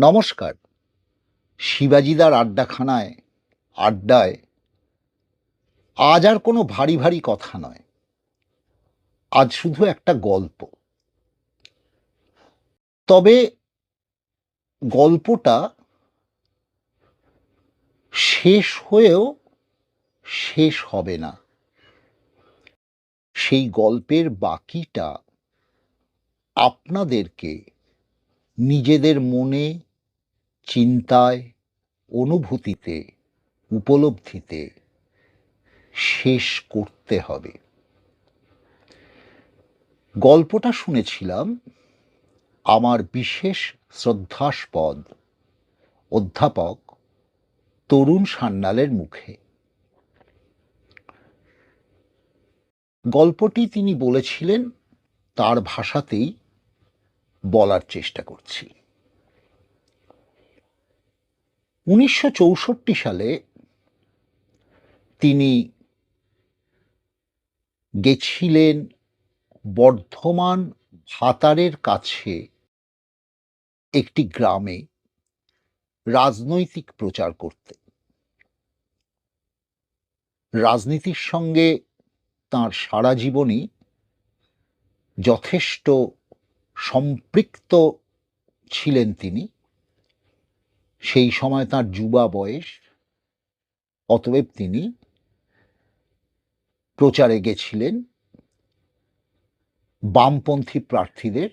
নমস্কার। শিবাজিদার আড্ডাখানায়, আড্ডায় আজ আর কোনো ভারী ভারী কথা নয়। আজ শুধু একটা গল্প। তবে গল্পটা শেষ হয়েও শেষ হবে না। সেই গল্পের বাকিটা আপনাদেরকে নিজেদের মনে চিন্তায়, অনুভূতিতে, উপলব্ধিতে শেষ করতে হবে। গল্পটা শুনেছিলাম আমার বিশেষ শ্রদ্ধাস্পদ অধ্যাপক তরুণ সান্যালের মুখে। গল্পটি তিনি বলেছিলেন, তার ভাষাতেই বলার চেষ্টা করছি। উনিশশো চৌষট্টি সালে তিনি গেছিলেন বর্ধমান ভাতারের কাছে একটি গ্রামে রাজনৈতিক প্রচার করতে। রাজনীতির সঙ্গে তার সারা জীবনই যথেষ্ট সম্পৃক্ত ছিলেন তিনি। সেই সময় তার যুবা বয়স, অতএব তিনি প্রচারে গেছিলেন বামপন্থী প্রার্থীদের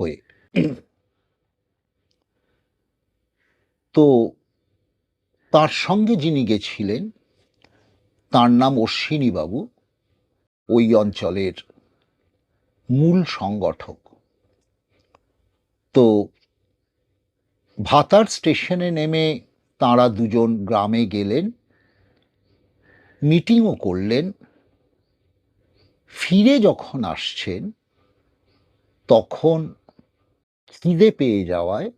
হয়ে। তো তার সঙ্গে যিনি গেছিলেন, তার নাম অশ্বিনী বাবু ওই অঞ্চলের মূল সংগঠক। তো ভাতার স্টেশনে নেমে তাঁরা দুজন গ্রামে গেলেন, মিটিংও করলেন, ফিরে যখন আসছেন, তখন খিদে পেয়ে যাওয়ায়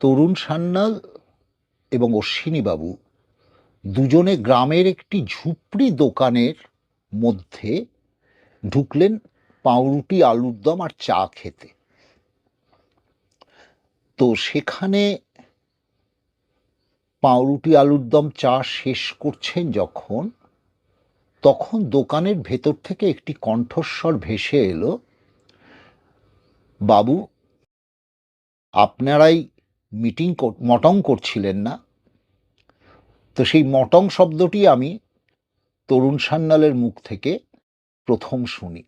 তরুণ সান্যাল এবং অশ্বিনীবাবু দুজনে গ্রামের একটি ঝুপড়ি দোকানের মধ্যে ঢুকলেন পাউরুটি আলুর দম আর চা খেতে। তো সেখানে পাউরুটি আলুর দম চা শেষ করছেন যখন, তখন দোকানের ভেতর থেকে একটি কণ্ঠস্বর ভেসে এলো, বাবু, আপনারাই মিটিং মটং করছিলেন না? তো সেই মটং শব্দটি আমি তরুণ সান্যালের মুখ থেকে প্রথম শুনি।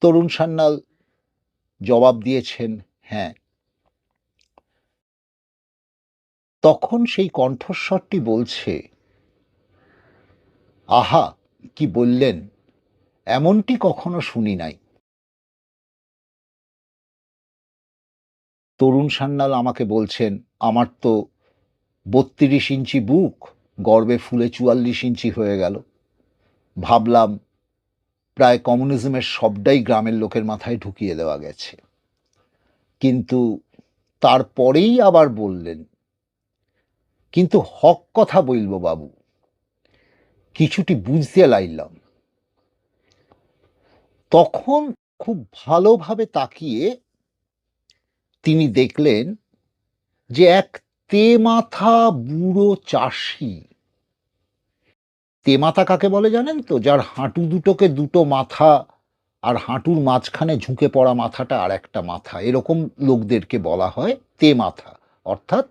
তরুণ সান্যাল জবাব দিয়েছেন হ্যাঁ। তখন সেই কণ্ঠস্বরটি বলছে, আহা, কি বললেন? এমনটি কখনো শুনি নাই। তরুণ সান্যাল আমাকে বলছেন, আমার তো বত্রিশ ইঞ্চি বুক, গর্বে ফুলে চুয়াল্লিশ ইঞ্চি হয়ে গেল। ভাবলাম প্রায় কমিউনিজমের সবটাই গ্রামের লোকের মাথায় ঢুকিয়ে দেওয়া গেছে। কিন্তু তারপরেই আবার বললেন, কিন্তু হক কথা বলব বাবু, কিছুটি বুঝতে লাইলাম। তখন খুব ভালোভাবে তাকিয়ে তিনি দেখলেন যে এক তেমাথা বুড়ো চাষি তেমাথা কাকে বলে জানেন তো? যার হাঁটু দুটোকে দুটো মাথা আর হাঁটুর মাঝখানে ঝুঁকে পড়া মাথাটা আর একটা মাথা। এরকম লোকদেরকে বলা হয় তেমাথা অর্থাৎ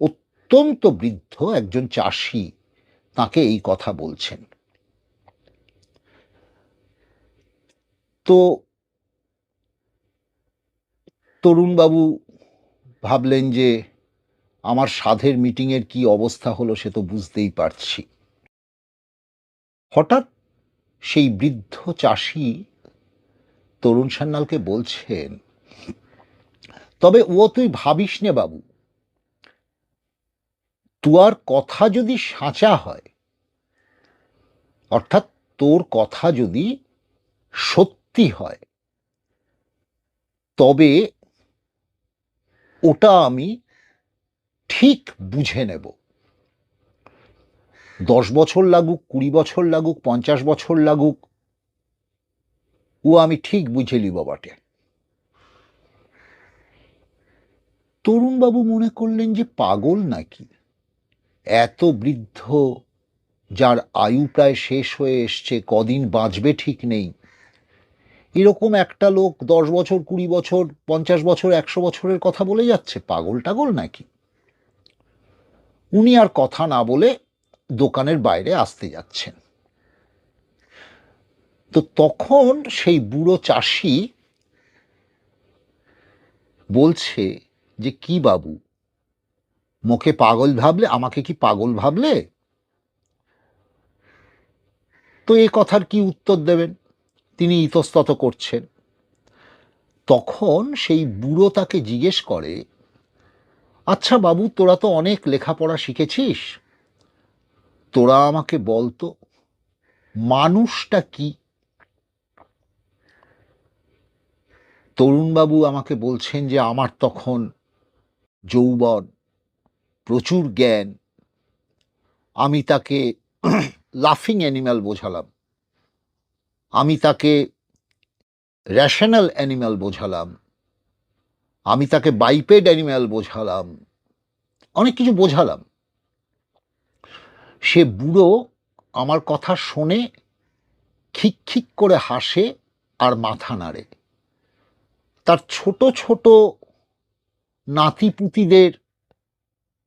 অত্যন্ত বৃদ্ধ একজন চাষি তাকে এই কথা বলছেন। তো তরুণবাবু ভাবলেন যে আমার সাধের মিটিংয়ের কি অবস্থা হলো সে তো বুঝতেই পারছি। হঠাৎ সেই বৃদ্ধ চাষি তরুণ সান্যালকে বলছেন, তবে ও তুই ভাবিস নে বাবু, তুয়ার কথা যদি সাঁচা হয়, অর্থাৎ তোর কথা যদি সত্যি হয়, তবে ওটা আমি ঠিক বুঝে নেব। দশ বছর লাগুক, কুড়ি বছর লাগুক, পঞ্চাশ বছর লাগুক, ও আমি ঠিক বুঝে নিব বটে। তরুণবাবু মনে করলেন যে পাগল নাকি? এত বৃদ্ধ, যার আয়ু প্রায় শেষ হয়ে এসছে, কদিন বাঁচবে ঠিক নেই। এরকম একটা লোক দশ বছর, কুড়ি বছর, পঞ্চাশ বছর, একশো বছরের কথা বলে যাচ্ছে, পাগল টাগল নাকি? উনি আর কথা না বলে দোকানের বাইরে আসতে যাচ্ছেন। তো তখন সেই বুড়ো চাষি বলছে যে, কি বাবু, মুখে পাগল ভাবলে, আমাকে কি পাগল ভাবলে? তো এ কথার কি উত্তর দেবেন? তিনি ইতস্তত করছেন। তখন সেই বুড়ো তাকে জিজ্ঞেস করে আচ্ছা বাবু, তোরা তো অনেক লেখাপড়া শিখেছিস? তোরা আমাকে বলতো মানুষটা কি? তরুণবাবু আমাকে বলছেন যে আমার তখন যৌবন, প্রচুর জ্ঞান। আমি তাকে লাফিং অ্যানিম্যাল বোঝালাম। আমি তাকে র্যাশনাল অ্যানিম্যাল বোঝালাম। আমি তাকে বাইপেড অ্যানিম্যাল বোঝালাম। অনেক কিছু বোঝালাম। সে বুড়ো আমার কথা শোনে, খিক করে হাসে আর মাথা নাড়ে। তার ছোট ছোট নাতিপুতিদের,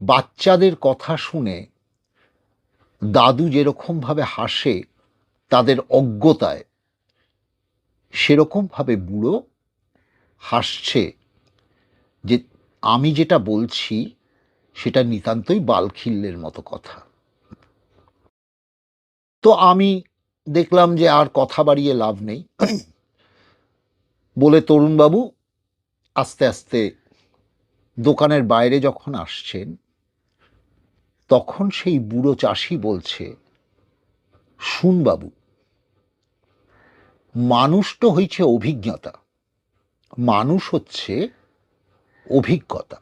বাচ্চাদের কথা শুনে দাদু যেরকমভাবে হাসে তাদের অজ্ঞতায়, সেরকমভাবে বুড়ো হাসছে যে আমি যেটা বলছি সেটা নিতান্তই বালখিল্যের মতো কথা। তো আমি দেখলাম যে আর কথা বাড়িয়ে লাভ নেই। বলে তরুণবাবু, আস্তে আস্তে দোকানের বাইরে যখন আসছেন, তখন সেই বুড়ো চাষি বলছে, শুন বাবু, মানুষ তো হয়েছে অভিজ্ঞতা। মানুষ হচ্ছে অভিজ্ঞতা।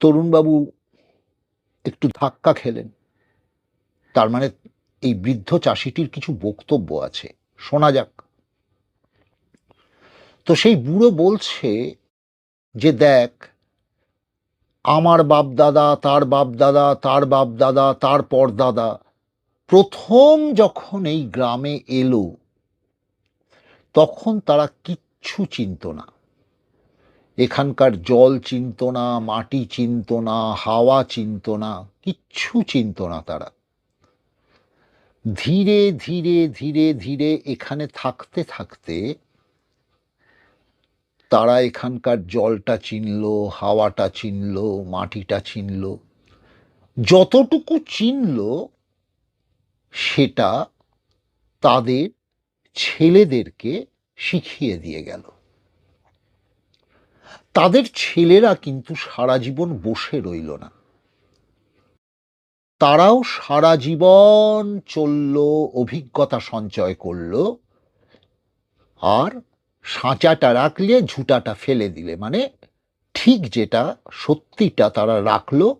তরুণবাবু একটু ধাক্কা খেলেন। তার মানে এই বৃদ্ধ চাষিটির কিছু বক্তব্য আছে। শোনা যাক। তো সেই বুড়ো বলছে যে, দেখ, আমার বাপ দাদা তার বাপ দাদা তার বাপ দাদা তার পর দাদা প্রথম যখন এই গ্রামে এলো, তখন তারা কিচ্ছু চিনত না। এখানকার জল চিনত না, মাটি চিনত না, হাওয়া চিনত না, কিচ্ছু চিনত না তারা। ধীরে ধীরে ধীরে ধীরে এখানে থাকতে থাকতে তারা এখানকার জলটা চিনল, হাওয়াটা চিনল, মাটিটা চিনল। যতটুকু চিনল সেটা তাদের ছেলেদেরকে শিখিয়ে দিয়ে গেল। তাদের ছেলেরা কিন্তু সারা জীবন বসে রইল না। তারাও সারা জীবন চলল, অভিজ্ঞতা সঞ্চয় করল। আর সাঁচাটা রাখলে ঝুটাটা ফেলে দিলে। মানে ঠিক যেটা, সত্যিটা তারা রাখল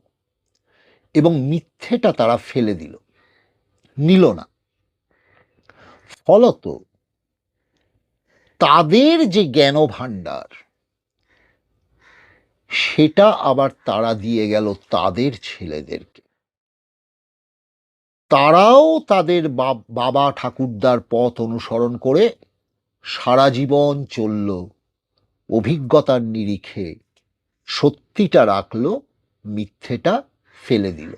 এবং মিথ্যেটা তারা ফেলে দিল। নিল না। ফলত তাদের যে জ্ঞান ভাণ্ডার সেটা আবার তারা দিয়ে গেল তাদের ছেলেদেরকে। তারাও তাদের বাবা ঠাকুরদার পথ অনুসরণ করে সারা জীবন চলল, অভিজ্ঞতার নিরিখে সত্যিটা রাখল, মিথ্যেটা ফেলে দিল।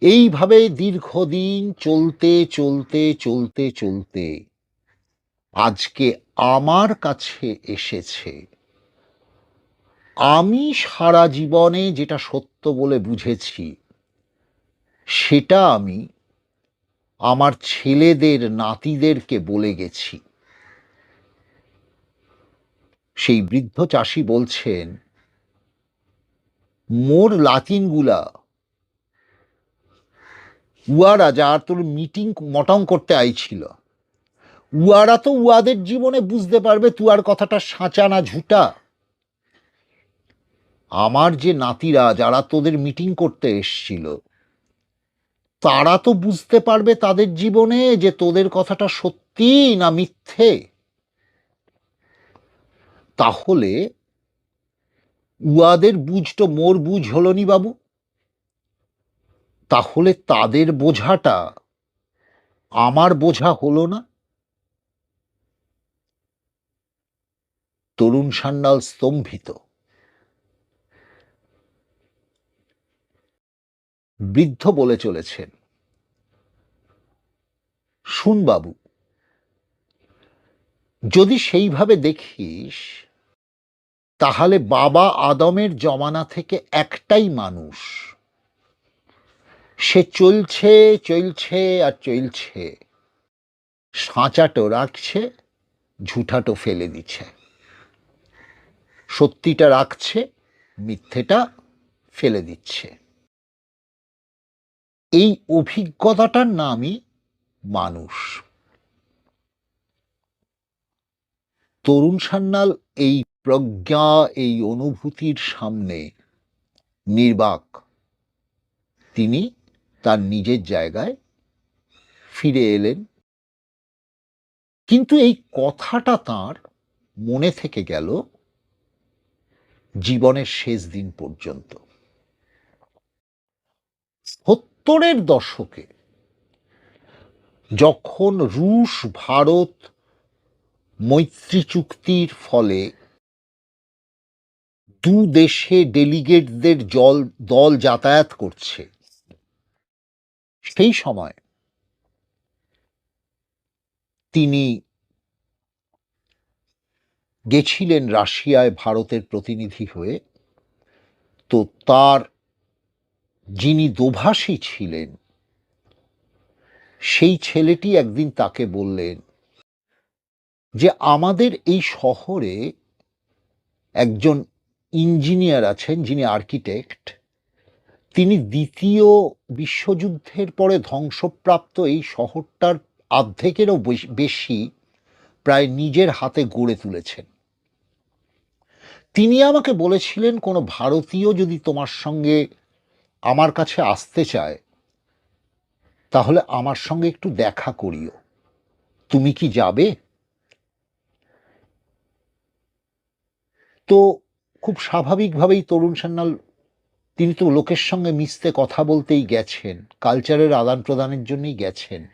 এইভাবে দীর্ঘদিন চলতে চলতে চলতে চলতে আজকে আমার কাছে এসেছে। আমি সারা জীবনে যেটা সত্য বলে বুঝেছি সেটা আমি আমার ছেলেদের, নাতিদেরকে বলে গেছি। সেই বৃদ্ধ চাষি বলছেন, মোর লাতিনগুলা উয়ারা যার তোর মিটিং মটং করতে আইছিল। উয়ারা তো উয়াদের জীবনে বুঝতে পারবে তুয়ার কথাটা সাঁচা না ঝুটা। আমার যে নাতিরা যারা তোদের মিটিং করতে এসছিল তারা তো বুঝতে পারবে তাদের জীবনে যে তোদের কথাটা সত্যি না মিথ্যে। তাহলে উয়াদের বুঝ তো মোর বুঝ হলো নি বাবু। তাহলে তাদের বোঝাটা আমার বোঝা হলো না? তরুণ সান্যাল স্তম্ভিত। বৃদ্ধ বলে চলেছেন। শুন বাবু, যদি সেইভাবে দেখিস, তাহলে বাবা আদমের জমানা থেকে একটাই মানুষ। সে চলছে চলছে আর চলছে। সাঁচাটো রাখছে, ঝুঠাটো ফেলে দিচ্ছে। সত্যিটা রাখছে, মিথ্যেটা ফেলে দিচ্ছে। এই অভিজ্ঞতাটার নামই মানুষ। তরুণ সান্যাল এই প্রজ্ঞা, এই অনুভূতির সামনে নির্বাক। তিনি তার নিজের জায়গায় ফিরে এলেন। কিন্তু এই কথাটা তার মনে থেকে গেল জীবনের শেষ দিন পর্যন্ত। সত্তরের দশকে যখন রুশ ভারত মৈত্রী চুক্তির ফলে দু দেশে ডেলিগেটদের জল, দল যাতায়াত করছে, সেই সময় তিনি গেছিলেন রাশিয়ায় ভারতের প্রতিনিধি হয়ে। তো তার যিনি দোভাষী ছিলেন, সেই ছেলেটি একদিন তাকে বললেন যে, আমাদের এই শহরে একজন ইঞ্জিনিয়ার আছেন যিনি আর্কিটেক্ট। তিনি দ্বিতীয় বিশ্বযুদ্ধের পরে ধ্বংসপ্রাপ্ত এই শহরটার অর্ধেকেরও বেশ- প্রায় নিজের হাতে গড়ে তুলেছেন। তিনি আমাকে বলেছিলেন, কোনো ভারতীয় যদি তোমার সঙ্গে আমার কাছে আসতে চায়, তাহলে আমার সঙ্গে একটু দেখা করিও। তুমি কি যাবে? তো খুব স্বাভাবিকভাবেই তরুণ সান্যাল, তিনি তো লোকের সঙ্গে মিশতে কথা বলতেই গেছেন, কালচারের আদান প্রদানের জন্যই গেছেন।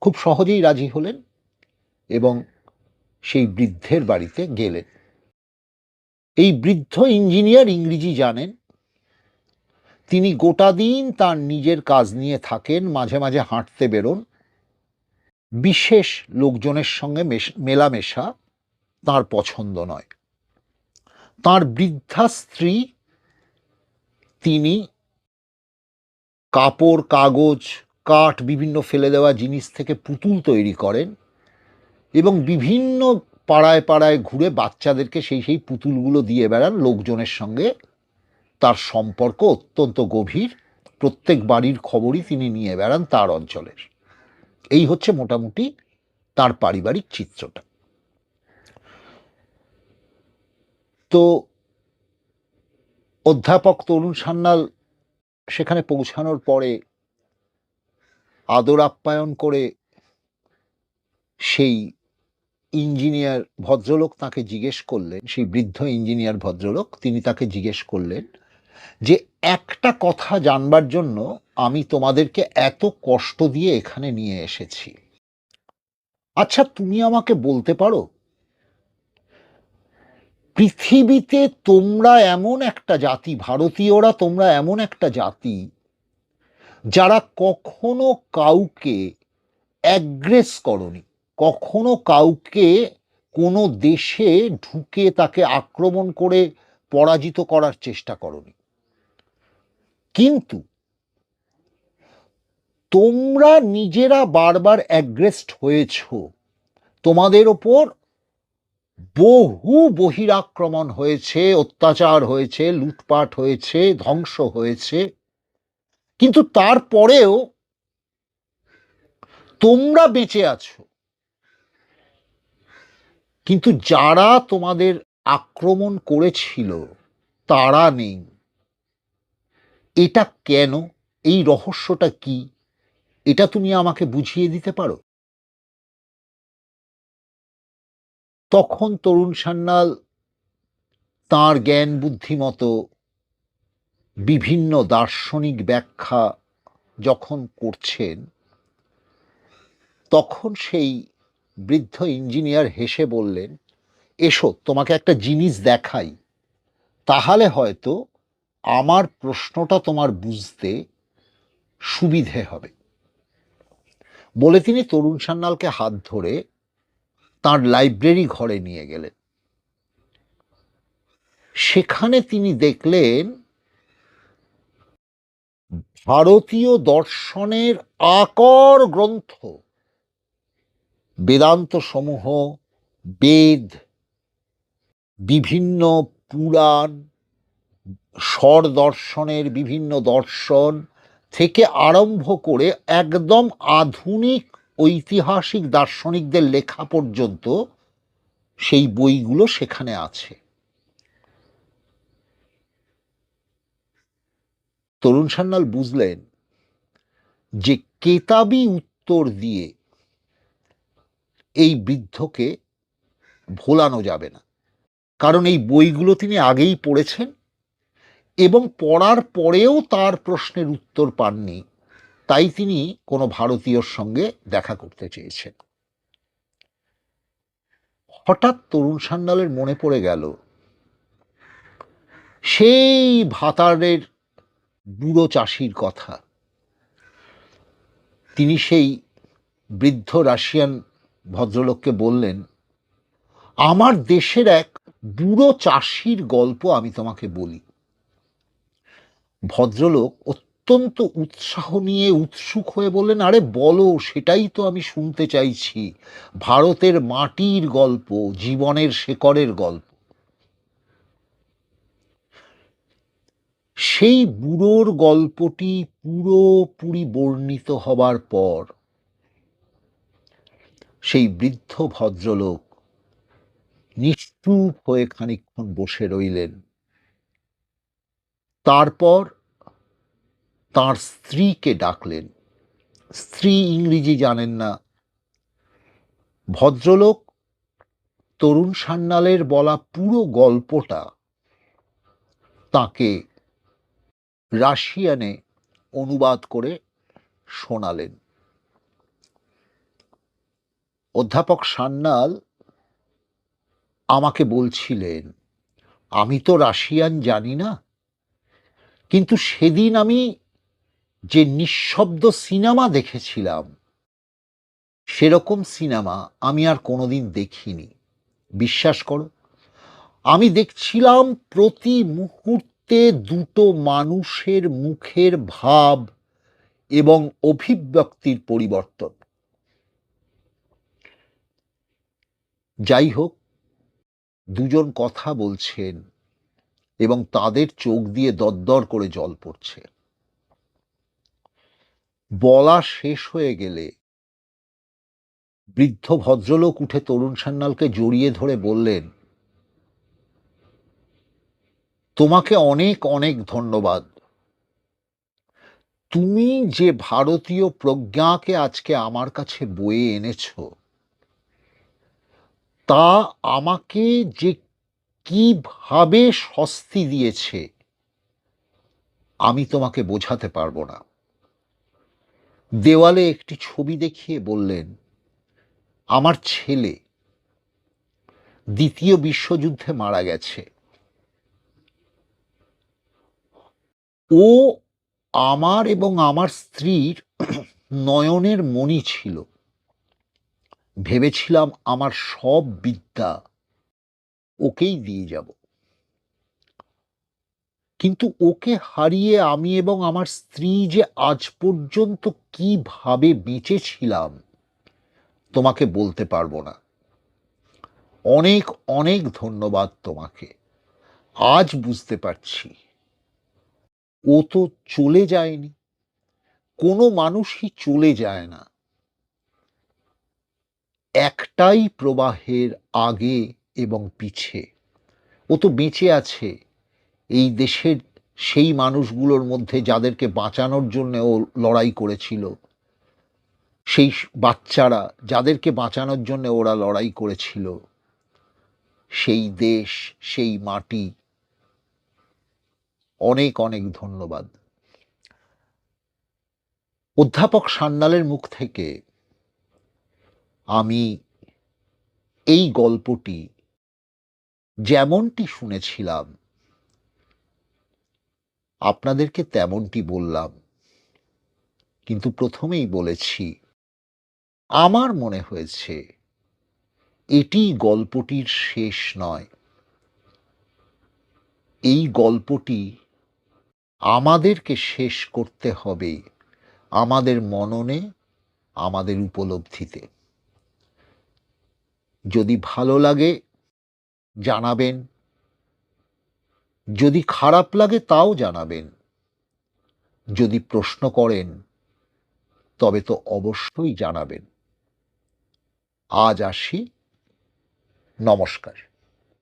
খুব সহজেই রাজি হলেন এবং সেই বৃদ্ধের বাড়িতে গেলেন। এই বৃদ্ধ ইঞ্জিনিয়ার ইংরেজি জানেন তিনি গোটা দিন তার নিজের কাজ নিয়ে থাকেন, মাঝে মাঝে হাঁটতে বেরোন। বিশেষ লোকজনের সঙ্গে মেশ- মেলামেশা তার পছন্দ নয়। তার বৃদ্ধা স্ত্রী তিনি কাপড়, কাগজ, কাঠ, বিভিন্ন ফেলে দেওয়া জিনিস থেকে পুতুল তৈরি করেন এবং বিভিন্ন পাড়ায় পাড়ায় ঘুরে বাচ্চাদেরকে সেই সেই পুতুলগুলো দিয়ে বেড়ান লোকজনের সঙ্গে। তার সম্পর্ক অত্যন্ত গভীর। প্রত্যেক বাড়ির খবরই তিনি নিয়ে বেড়ান তার অঞ্চলের। এই হচ্ছে মোটামুটি তার পারিবারিক চিত্রটা। তো অধ্যাপক তরুণ সান্যাল সেখানে পৌঁছানোর পরে আদর আপ্যায়ন করে সেই ইঞ্জিনিয়ার ভদ্রলোক তাকে জিজ্ঞেস করলেন, সেই বৃদ্ধ ইঞ্জিনিয়ার ভদ্রলোক, তিনি তাকে জিজ্ঞেস করলেন যে একটা কথা জানবার জন্য আমি তোমাদেরকে এত কষ্ট দিয়ে এখানে নিয়ে এসেছি। আচ্ছা তুমি আমাকে বলতে পারো? পৃথিবীতে তোমরা এমন একটা জাতি, ভারতীয়রা তোমরা এমন একটা জাতি, যারা কখনো কাউকে অ্যাগ্রেস করনি, কখনো কাউকে কোনো দেশে ঢুকে তাকে আক্রমণ করে পরাজিত করার চেষ্টা করনি। কিন্তু তোমরা নিজেরা বারবার অ্যাগ্রেস্ট হয়েছ। তোমাদের ওপর বহু বহিরাক্রমণ হয়েছে, অত্যাচার হয়েছে, লুটপাট হয়েছে, ধ্বংস হয়েছে। কিন্তু তারপরেও তোমরা বেঁচে আছো। কিন্তু যারা তোমাদের আক্রমণ করেছিল, তারা নেই। এটা কেন? এই রহস্যটা কি? এটা তুমি আমাকে বুঝিয়ে দিতে পারো? তখন তরুণ সান্যাল তাঁর জ্ঞান বুদ্ধিমতো বিভিন্ন দার্শনিক ব্যাখ্যা যখন করছেন, তখন সেই বৃদ্ধ ইঞ্জিনিয়ার হেসে বললেন, এসো, তোমাকে একটা জিনিস দেখাই। তাহলে হয়তো আমার প্রশ্নটা তোমার বুঝতে সুবিধে হবে। বলে তিনি তরুণ সান্যালকে হাত ধরে তার লাইব্রেরি ঘরে নিয়ে গেলেন। সেখানে তিনি দেখলেন ভারতীয় দর্শনের আকর গ্রন্থ বেদান্ত সমূহ বেদ, বিভিন্ন পুরাণ স্বর দর্শনের বিভিন্ন দর্শন থেকে আরম্ভ করে একদম আধুনিক ঐতিহাসিক দার্শনিকদের লেখা পর্যন্ত সেই বইগুলো সেখানে আছে। তরুণ সান্যাল বুঝলেন যে কেতাবি উত্তর দিয়ে এই বৃদ্ধকে ভোলানো যাবে না। কারণ এই বইগুলো তিনি আগেই পড়েছেন। এবং পড়ার পরেও তার প্রশ্নের উত্তর পাননি। তাই তিনি কোনো ভারতীয়র সঙ্গে দেখা করতে চেয়েছেন। হঠাৎ তরুণ সান্যালের মনে পড়ে গেল, সেই ভাতারের বুড়ো চাষির কথা। তিনি সেই বৃদ্ধ রাশিয়ান ভদ্রলোককে বললেন, আমার দেশের এক বুড়ো চাষির গল্প আমি তোমাকে বলি। ভদ্রলোক অত্যন্ত উৎসাহ নিয়ে উৎসুক হয়ে বললেন, আরে বলো, সেটাই তো আমি শুনতে চাইছি। ভারতের মাটির গল্প, জীবনের শেকড়ের গল্প। সেই বুড়োর গল্পটি পুরোপুরি বর্ণিত হবার পর সেই বৃদ্ধ ভদ্রলোক নিশ্চুপ হয়ে খানিকক্ষণ বসে রইলেন। তারপর তার স্ত্রীকে ডাকলেন। স্ত্রী ইংরেজি জানেন না। ভদ্রলোক তরুণ সান্যালের বলা পুরো গল্পটা তাকে রাশিয়ানে অনুবাদ করে শোনালেন। অধ্যাপক সান্যাল আমাকে বলছিলেন, আমি তো রাশিয়ান জানি না? কিন্তু সেদিন আমি যে নিঃশব্দ সিনেমা দেখেছিলাম, সেরকম সিনেমা আমি আর কোনোদিন দেখিনি। বিশ্বাস করো, আমি দেখছিলাম প্রতি মুহূর্তে দুটো মানুষের মুখের ভাব এবং অভিব্যক্তির পরিবর্তন। যাই হোক, দুজন কথা বলছেন। এবং তাদের চোখ দিয়ে দরদর করে জল পড়ছে। বলা শেষ হয়ে গেলে বৃদ্ধ ভদ্রলোক উঠে তরুণ সান্যালকে জড়িয়ে ধরে বললেন, তোমাকে অনেক অনেক ধন্যবাদ। তুমি যে ভারতীয় প্রজ্ঞাকে আজকে আমার কাছে বয়ে এনেছ, তা আমাকে যে কীভাবে স্বস্তি দিয়েছে, আমি তোমাকে বোঝাতে পারব না। দেওয়ালে একটি ছবি দেখিয়ে বললেন, আমার ছেলে দ্বিতীয় বিশ্বযুদ্ধে মারা গেছে। ও আমার এবং আমার স্ত্রীর নয়নের মণি ছিল। ভেবেছিলাম আমার সব বিদ্যা ওকেই দিয়ে যাব। কিন্তু ওকে হারিয়ে আমি এবং আমার স্ত্রী যে আজ পর্যন্ত কীভাবে বেঁচেছিলাম তোমাকে বলতে পারব না। অনেক অনেক ধন্যবাদ তোমাকে। আজ বুঝতে পারছি। ও তো চলে যায়নি। কোনো মানুষই চলে যায় না। একটাই প্রবাহের আগে এবং পিছে। ও তো বেঁচে আছে। এই দেশের সেই মানুষগুলোর মধ্যে যাদেরকে বাঁচানোর জন্য ও লড়াই করেছিল, সেই বাচ্চারা যাদেরকে বাঁচানোর জন্য ওরা লড়াই করেছিল, সেই দেশ, সেই মাটি। অনেক অনেক ধন্যবাদ। অধ্যাপক সান্যালের মুখ থেকে আমি এই গল্পটি যেমনটি শুনেছিলাম, আপনাদেরকে তেমনটি বললাম। কিন্তু প্রথমেই বলেছি, আমার মনে হয়েছে, এটি গল্পটির শেষ নয়। এই গল্পটি আমাদেরকে শেষ করতে হবে আমাদের মননে, আমাদের উপলব্ধিতে। যদি ভালো লাগে জানাবেন। যদি খারাপ লাগে তাও জানাবেন। যদি প্রশ্ন করেন, তবে তো অবশ্যই জানাবেন। আজ আসি। নমস্কার।